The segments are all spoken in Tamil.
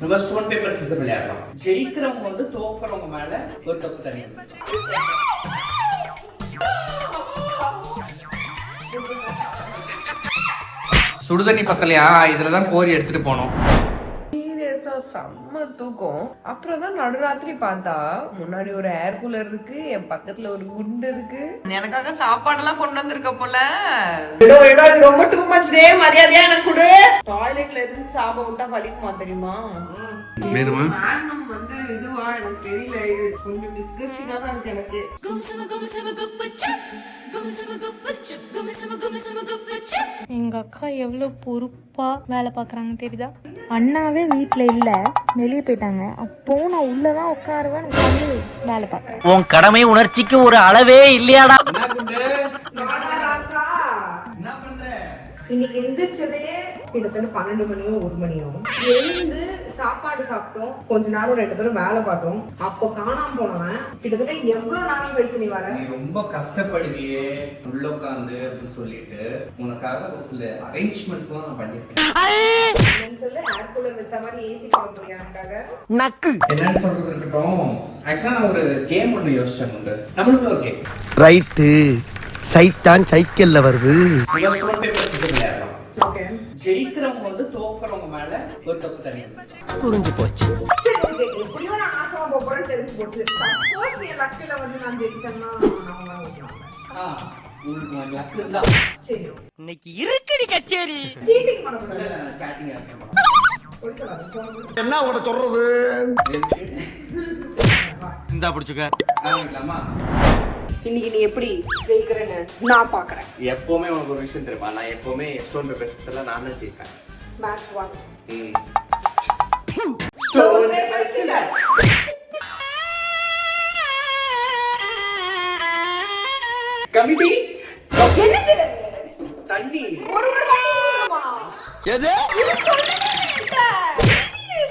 நம்ம ஸ்டோன் பேப்பர் சிஸ்டம் விளையாடலாம். ஜெயிக்கிறவங்க வந்து தோக்குறவங்க மேல ஒரு கப்பு தண்ணி சுடுதண்ணி பக்கலையா இதுல தான் கோரி எடுத்துட்டு போனோம். செம்ம தூக்கம். அப்புறம் தான் நடுராத்திரி பார்த்தா முன்னாடி ஒரு ஏர் கூலர் இருக்கு என் பக்கத்துல ஒரு குண்டு இருக்கு. எனக்காக சாப்பாடெல்லாம் கொண்டு வந்திருக்க போல. இது ரொம்ப டூ மச் டே மரியாதையா எனக்கு கொடு. டாய்லெட்ல இருந்து சாப்பிட விட்டா வலிக்குமா தெரியுமா? வேணுமா மேக்னம் வந்து இதுவா எனக்கு தெரியல இது கொஞ்சம் டிஸ்கஸ்டிங்கா தான் இருக்கு எனக்கு. எங்க அக்கா எவ்வளவு பொறுப்பா வேலை பார்க்கறாங்க தெரியுதா? அண்ணாவே வீட்ல இல்ல வெளியே போயிட்டாங்க. அப்போ நான் உள்ளதான் உட்காருவேன் உட்காந்து வேலை பார்க்கறேன். உன் கடமை உணர்ச்சிக்கு ஒரு அளவே இல்லையாடா. என்ன குண்டு ராசா? என்ன பண்ற? இன்னைக்கு எந்திரிச்சதே கிட்டத்தட்ட பன்னெண்டு மணியும் ஒரு மணியும் எழுந்து சாப்பாடு சாப்பிட்டோம். கொஞ்ச நேரம் ரெண்டு பேரும் வேலை பார்த்தோம். அப்போ காணாம போனவன் கிட்டத்தட்ட எவ்வளவு நேரம் கழிச்சு நீ வர? நீ ரொம்ப கஷ்டப்படுவியே உள்ள உட்காந்து அப்படின்னு சொல்லிட்டு உனக்காக ஒரு சில அரேஞ்ச்மெண்ட்ஸ் எல்லாம் நான் பண்ணிருக்கேன் சொல்லு ஏர் கூலர் வச்ச மாதிரி ஏசி போட முடியும் எனக்காக நக்கு. என்னன்னு சொல்றது இருக்கட்டும். ஆக்சுவலா நான் ஒரு கேம் ஒண்ணு யோசிச்சேன் உங்க நம்மளுக்கு ஓகே ரைட்டு சைத்தான் சைக்கிள்ல வருது. ஓகே ஜெயிக்கிறவங்க வந்து தோக்குறவங்க மேல ஒரு கப்பு தண்ணி புரிஞ்சு போச்சு. சரி ஓகே எப்படியும் நான் நாசமா போக போறேன்னு தெரிஞ்சு போச்சு. சப்போஸ் என் லக்கில வந்து நான் ஜெயிச்சேன்னா ஆ உங்களுக்கு லக் இருந்தா. சரி இன்னைக்கு இருக்குடி கச்சேரி. சீட்டிங் பண்ணக்கூடாது சாட்டிங்கா இருக்கேன். போய் சொல்லாத phone பண்ணு. என்ன உட சொல்றது? இந்தா பிடிச்சுக்க. ஆரம்பிக்கலாமா இன்னைக்கு நீ எப்படி ஜெயிக்கிறேன்னு நான் பாக்குறேன் எப்பவுமே உனக்கு ஒரு விஷயம் தெரியுமா? நான் எப்பவுமே ஸ்டோன் பேப்பர் சிஸ்டம்ல நான் தான் ஜெயிப்பேன் match one. Stone paper scissor committee? தண்ணி. ஒரு? எது?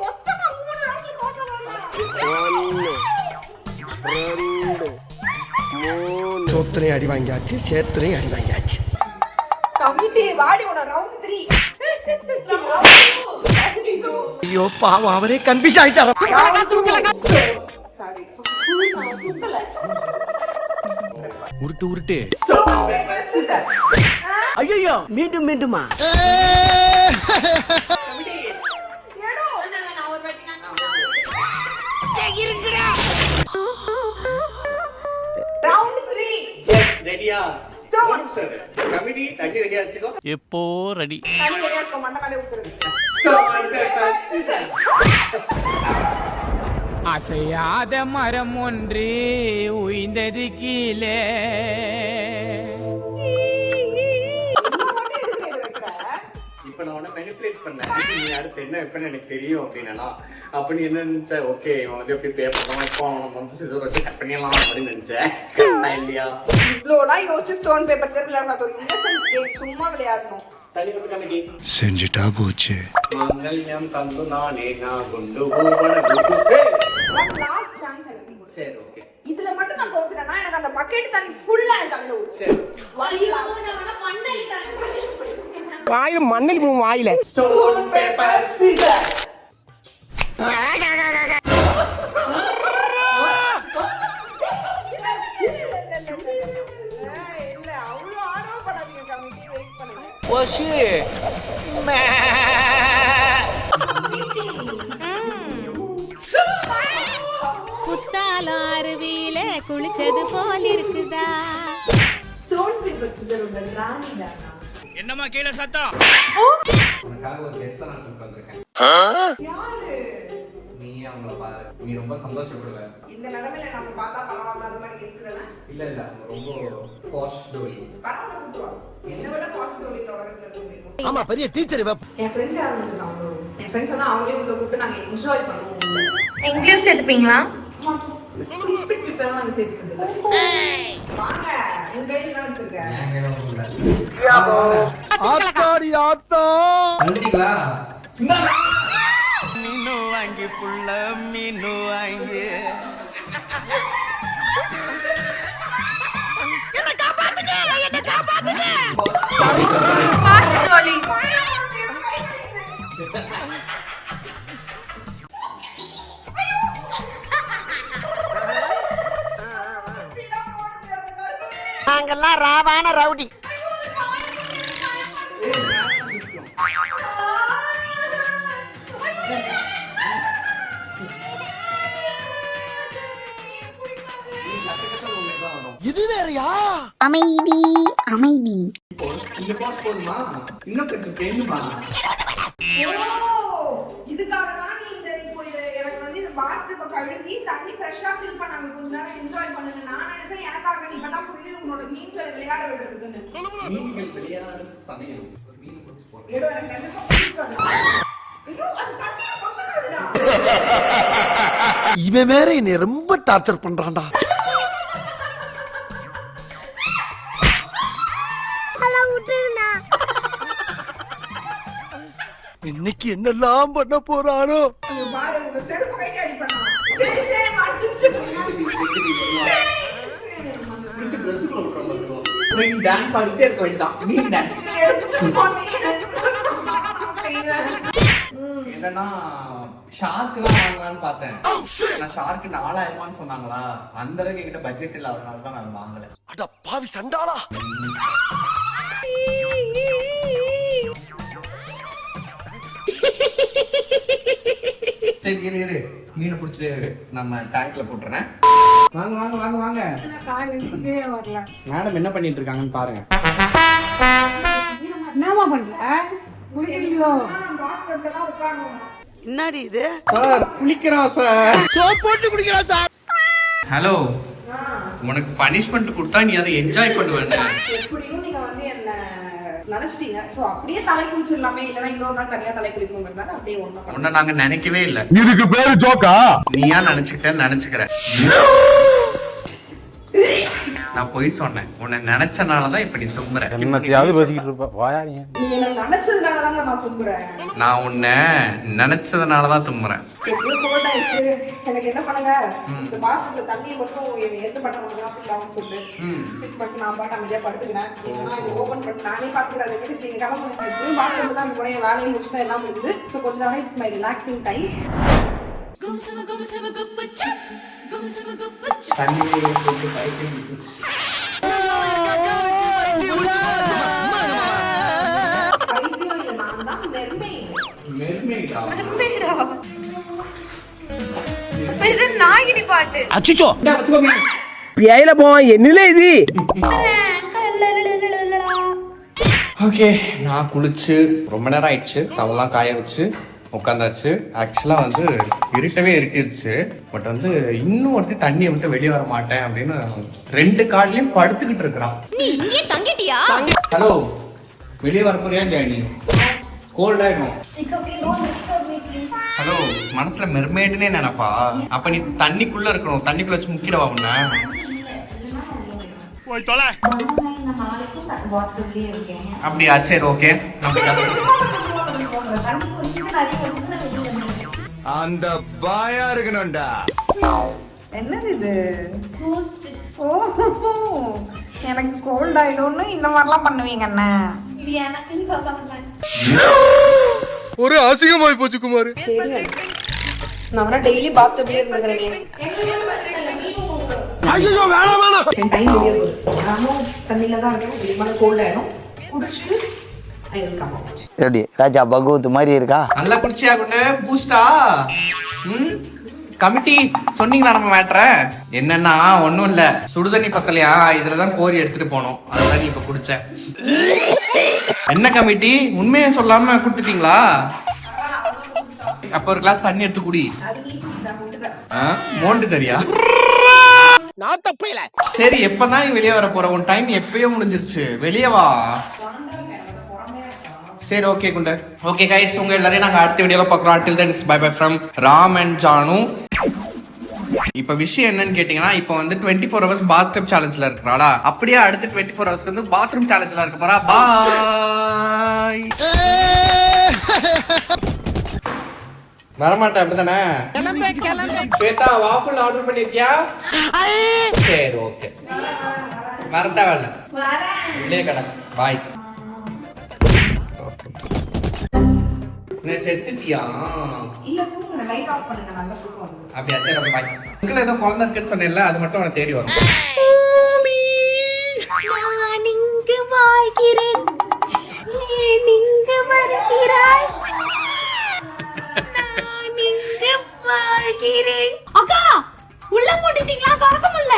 மொத்தமா மூணு தோக்க? சோத்திரையும் அடி வாங்கியாச்சு சேத்திரையும் அடி வாங்கியாச்சு ஐயோ பாவம் அவரே கன்ஃபியூஸ் ஆயிட்டாரா உருட்டு ஐயோ மீண்டும் மீண்டுமா தண்ணி ரெடியா வச்சுக்கோ. எப்போ ரெடி தண்ணி ரெடியா இருக்க மண்டை மேலே ஊத்துறது. அசையாத மரம் ஒன்று உய்ந்தது கீழே. இப்ப நான் உன்ன மேனிபுலேட் பண்ணேன் நீ அடுத்து என்ன வைப்பேன்னு எனக்கு தெரியும் அப்படின்னா அப்ப நீ என்ன நினைச்ச? ஓகே இவன் வந்து எப்படி பே பண்ணுவான் இப்போ அவனை வந்து சிசர் வச்சு கட் பண்ணிடலாம் அப்படின்னு நினைச்சேன் நான் இல்லையா? இவ்வளோலாம் யோசிச்சு ஸ்டோன் பேப்பர் கேம் சும்மா விளையாடணும். செஞ்சுட்டா போச்சு. மாங்கல்யம் தந்து நானே நான் கொண்டு. சரி ஓகே இதுல மட்டும் நான் தோத்துட்டேன்னா எனக்கு அந்த பக்கெட் தண்ணி ஃபுல்லா என் தலையில ஊத்து. சரி. வாயில மண்ணில் போகும் வாயில ஸ்டோன் பேப்பர் சிசர் இல்ல அவ்வளவு ஆர்வப்படாதீங்க கமிட்டி வெயிட் பண்ணுங்க ஓஷி குத்தாலம் அருவியில குளிச்சது போல் இருக்குதா ஸ்டோன் பேப்பர் சிசர் உங்க ராணி தானா என்னம்மா கீழே சத்தம்? உனக்காக ஒரு கெஸ்ட் நான் கூப்பிட்டு வந்திருக்கேன். யாரு? நீ அவங்கள பாரு. நீ ரொம்ப சந்தோஷப்படுவ. இந்த நிலைமையில நம்ம பார்த்தா பரவாயில்ல அது மாதிரி கேஸ்டுதெல்லாம் இல்ல இல்ல. அவங்க ரொம்ப பாஷ் டோலி பரவாயில்ல கூட்டுவாங்க என்னை விட பாஸ்ட் ஸ்டோரி இந்த உலகத்துல எதுவும் இல்லை. ஆமா பெரிய டீச்சர் இவ. என் ஃப்ரெண்ட்ஸ் யாரும் வந்துருக்காங்க என் ஃப்ரெண்ட்ஸ் வந்து அவங்களே உள்ள கூப்பிட்டு நாங்க என்ஜாய் பண்ணுவோம். எங்கேயும் சேர்த்துப்பீங்களா ஆத்தாடி ஆத்தா வந்துட்டீங்களா மீனு வாங்கி புள்ள மீனு வாங்கி நாங்கெல்லாம் ராவான ரவுடி. இது வேறயா? அமைதி அமைதி. இந்த பாஸ் போதுமா? இன்னும் கொஞ்சம் பெண்ணுமா இதுக்காக தான் நீ இந்த இப்போ இது இப்போ கழுவி தண்ணி ஃப்ரெஷ்ஷா ஃபில் பண்ணாங்க. கொஞ்ச நேரம் என்ஜாய் பண்ணுங்க. நான் நினைச்சேன் எனக்காக நீ பண்ணா புரியுது உன்னோட மீன்களை விளையாட விடுறதுக்குன்னு. மீன்கள் சமையல். மீன். ஏடோ எனக்கு நிஜமா பிடிக்காது. ஐயோ அது தண்ணியில கொட்டக்கூடாதுடா. இவன் வேற என்னை ரொம்ப டார்ச்சர் பண்றான்டா. இன்னைக்கு என்னெல்லாம் பண்ண போறானோ? பாரு, செருப்பு கைட்டு அடி பண்ணா. சரி, சரி, மன்னிச்சு. பிடிச்ச ட்ரெஸ்ஸுக்குள்ள விட்டுறோம் மீன் டான்ஸ் ஆடிட்டே இருக்க வேண்டியதான் டான்ஸ். என்னன்னா ஷார்க் தான் வாங்கலாம்னு பார்த்தேன். நான் ஷார்க் நாலாயிரம் ரூபான்னு சொன்னாங்களா? அந்த அளவுக்கு என்கிட்ட பட்ஜெட் இல்லாதனால தான் நான் வாங்கல. அட பாவி சண்டாளா? சரி இரு இரு. மீனை பிடிச்சிட்டு நம்ம டேங்க்ல போட்டுறேன். வாங்க வாங்க வாங்க வாங்க. மேடம் என்ன பண்ணிட்டு இருக்காங்கன்னு பாருங்க உட்காரணும். என்னடி இது? Sir குளிக்கிறான் sir. சோப் போட்டு குடிக்கிறான் சார். ஹலோ உனக்கு பனிஷ்மெண்ட் கொடுத்தா நீ அதை என்ஜாய் பண்ணுவேன்னு எப்படியும் நீங்க வந்து என்ன நினைச்சிட்டீங்க. சோ அப்படியே தலை குளிச்சிடலாமே இல்லைன்னா இன்னொரு நாள் தனியா தலை குளிக்கணுங்கிறதால அப்படியே ஒண்ணு உன்னை நாங்க நினைக்கவே இல்ல. இதுக்கு பேரு ஜோக்கா? நீயா நினைச்சுக்கிட்ட நினைச்சுக்கிற நான் பொய் சொன்னேன். உன்னை நினைச்சனாலதான் இப்ப நீ தும்புற என்னத்தையாவது பேசிக்கிட்டு இருப்ப. வாயா நீ? நீ என்ன நினைச்சதுனால தான் நான் தும்புறேன் நான் உன்னை நினைச்சதுனாலதான் தும்புறேன் ஆயிடுச்சு. எனக்கு என்ன பண்ணுங்க? இந்த பாத்ரூம்ல தண்ணியை மட்டும் எந்த பட்டம் மட்டும் ஃபில் ஆகும் சொல்லு ஃபில் பண்ணி நான் பாட்டு அமைதியா படுத்துக்கிறேன் இல்லைன்னா இது ஓபன் பண்ணி நானே பாத்துக்கிறேன். அதை விட்டு நீங்க கிளம்புங்க எப்படியும் பாத்ரூம்ல தான் குறைய வேலையை முடிச்சுட்டா எல்லாம் முடியுது ஸோ கொஞ்ச நேரம் இட்ஸ் மை ரிலாக்ஸிங் டைம். தண்ணியிலே போட்டு பைத்தியம் பிடிச்சு. பைத்தியம் நாகினி பாட்டு. அச்சுச்சோ. பேயில போவான். என்னல இது. ஓகே நான் குளிச்சு ரொம்ப நேரம் ஆயிடுச்சு. தவெல்லாம் காய வச்சு உட்காந்தாச்சு ஆக்சுவலாக வந்து இருட்டவே இருட்டிருச்சு பட் வந்து இன்னும் ஒருத்தி தண்ணியை விட்டு வெளியே வர மாட்டேன் அப்படின்னு ரெண்டு கால்லையும் படுத்துக்கிட்டு இருக்கிறான். நீ இங்கே தங்கிட்டியா? ஹலோ வெளியே வர போறியா நீ? கோல்ட் ஆயிடும். ஹலோ மனசுல மெர்மேடுனே நினைப்பா. அப்ப நீ தண்ணிக்குள்ள இருக்கணும். தண்ணிக்குள்ள வச்சு முக்கிடவா உன்ன? போய் தொலை. அப்படியா? சரி ஓகே அந்த பாயா இருக்கணும்டா. என்னது இது? ஓ எனக்கு கோல்ட் ஆயிடும்னு இந்த மாதிரிலாம் பண்ணுவீங்க அண்ணா ஒரு அசிங்கமாய் போச்சு குமார். நான் டெய்லி பாத்ரூம்லயே இருந்துக்கிறேன் ஐயோ வேணாம் வேணாம். என் டைம் முடிய போகுது நானும் தண்ணியில தான் இருக்கேன். இதுக்கு மேலே கோல்ட் ஆயிடும். குடிச்சிட்டு ஐ வில் கம் அவுட் எப்படி? ராஜா பகவத் மாதிரி இருக்கா? நல்லா குடிச்சியா கொண்டு? பூஸ்டா? ம்? கமிட்டி சொன்னீங்களா நம்ம மேட்ர என்னன்னா ஒண்ணும் இல்ல. சுடுதண்ணி பக்கலையா? இதுலதான் கோரி எடுத்துட்டு போனோம். அதுதான் நீ இப்ப குடிச்ச. என்ன கமிட்டி? உண்மையை சொல்லாம கொடுத்துட்டீங்களா? அப்ப ஒரு கிளாஸ் தண்ணி எடுத்து குடி. ஆ, மோண்டு தெரியா நான் தப்பையில சரி எப்பதான் நீ வெளியே வர போற? உன் டைம் எப்பயோ முடிஞ்சிருச்சு. வெளியே வா. சரி ஓகே குண்ட. ஓகே கைஸ் உங்க எல்லாரையும் நாங்க அடுத்த வீடியோல பார்க்குறோம். Until then bye bye from Ram and Janu. இப்ப விஷயம் என்னன்னு கேட்டீங்கன்னா இப்போ வந்து டுவெண்ட்டி ஃபோர் ஹவர்ஸ் பாத்ரூம் சேலஞ்சில் இருக்கிறாளா? அப்படியே அடுத்து டுவெண்ட்டி ஃபோர் ஹவர்ஸ்க்கு வந்து பாத்ரூம் சேலஞ்சில் இருக்க போறா. பாய் வரமாட்டேன் அப்படிதானே ஸ்வேதா வாஃபுல் ஆர்டர் பண்ணிருக்கியா? சரி ஓகே வரட்டா வேலை உள்ளே கடை பாய் செத்துட்டியா? இல்ல தூங்குறேன். லைட் ஆஃப் பண்ணுங்க நல்லா தூக்கம் அப்படியா சரி பாய் உங்களை ஏதோ குழந்தை இருக்குன்னு சொன்னேன்ல அது மட்டும் அவனை தேடி வரும். நான் இங்கு வாழ்கிறேன். ஏன் இங்கு வருகிறாய்? வாழ்கிறேன். அக்கா உள்ள போட்டுட்டீங்களா திறக்க முடியல